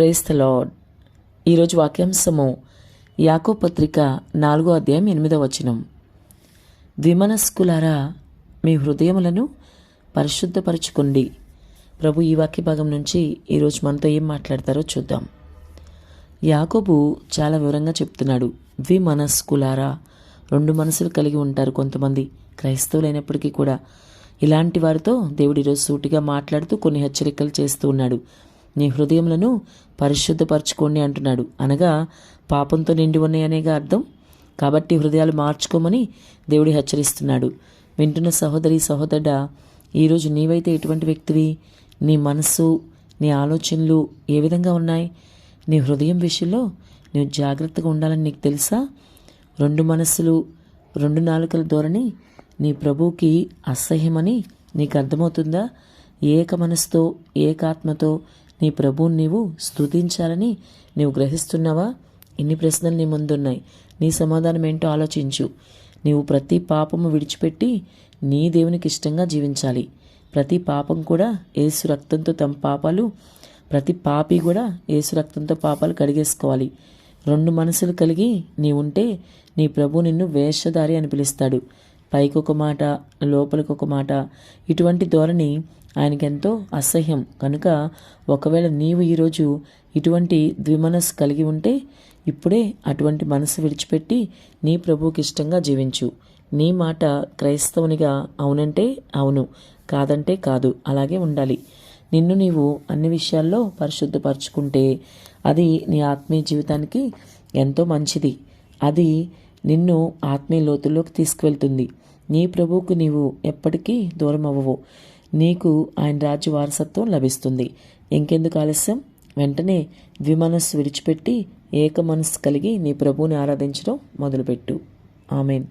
Praise the lord ఈరోజు వాక్యాంశము యాకో పత్రిక నాలుగో అధ్యాయం ఎనిమిదో వచనం. ద్విమనస్కులారా మీ హృదయములను పరిశుద్ధపరచుకోండి. ప్రభు ఈ వాక్య భాగం నుంచి ఈరోజు మనతో ఏం మాట్లాడతారో చూద్దాం. యాకోబు చాలా వివరంగా చెప్తున్నాడు. ద్విమనస్కులారా రెండు మనసులు కలిగి ఉంటారు కొంతమంది. క్రైస్తవులైనప్పటికీ కూడా ఇలాంటి వారితో దేవుడు ఈరోజు సూటిగా మాట్లాడుతూ కొన్ని హెచ్చరికలు చేస్తూ ఉన్నాడు. నీ హృదయములను పరిశుద్ధపరచుకోండి అంటున్నాడు. అనగా పాపంతో నిండి ఉన్నాయనేగా అర్థం? కాబట్టి హృదయాలు మార్చుకోమని దేవుడు హెచ్చరిస్తున్నాడు. వింటున్న సహోదరి సహోదరుడ ఈరోజు నీవైతే ఎటువంటి వ్యక్తివి? నీ మనస్సు నీ ఆలోచనలు ఏ విధంగా ఉన్నాయి? నీ హృదయం విషయంలో నువ్వు జాగ్రత్తగా ఉండాలని నీకు తెలుసా? రెండు మనస్సులు రెండు నాలుకల ధోరణి నీ ప్రభువుకి అసహ్యమని నీకు అర్థమవుతుందా? ఏక మనసుతో ఏకాత్మతో నీ ప్రభువుని నీవు స్తుతించాలని నీవు గ్రహిస్తున్నావా? ఇన్ని ప్రశ్నలు నీ ముందున్నాయి. నీ సమాధానం ఏంటో ఆలోచించు. నీవు ప్రతి పాపము విడిచిపెట్టి నీ దేవునికి ఇష్టంగా జీవించాలి. ప్రతి పాపం కూడా ఏసు రక్తంతో తమ పాపాలు ప్రతి పాపి కూడా ఏసు రక్తంతో పాపాలు కడిగేసుకోవాలి. రెండు మనసులు కలిగి నీ ఉంటే నీ ప్రభు నిన్ను వేషధారి అని పిలుస్తాడు. పైకి ఒక మాట లోపలికొక మాట. ఇటువంటి ధోరణి ఆయనకెంతో అసహ్యం. కనుక ఒకవేళ నీవు ఈరోజు ఇటువంటి ద్విమనస్సు కలిగి ఉంటే ఇప్పుడే అటువంటి మనసు విడిచిపెట్టి నీ ప్రభువుకి ఇష్టంగా జీవించు. నీ మాట క్రైస్తవునిగా అవునంటే అవును కాదంటే కాదు అలాగే ఉండాలి. నిన్ను నీవు అన్ని విషయాల్లో పరిశుద్ధపరచుకుంటే అది నీ ఆత్మీయ జీవితానికి ఎంతో మంచిది. అది నిన్ను ఆత్మీయ లోతుల్లోకి తీసుకువెళ్తుంది. నీ ప్రభువుకు నీవు ఎప్పటికీ దూరం అవ్వవు నీకు ఆయన రాజ్య వారసత్వం లభిస్తుంది. ఇంకెందుకు ఆలస్యం? వెంటనే ద్విమనస్సు విడిచిపెట్టి ఏక మనస్సు కలిగి నీ ప్రభువుని ఆరాధించడం మొదలుపెట్టు. ఆమెన్.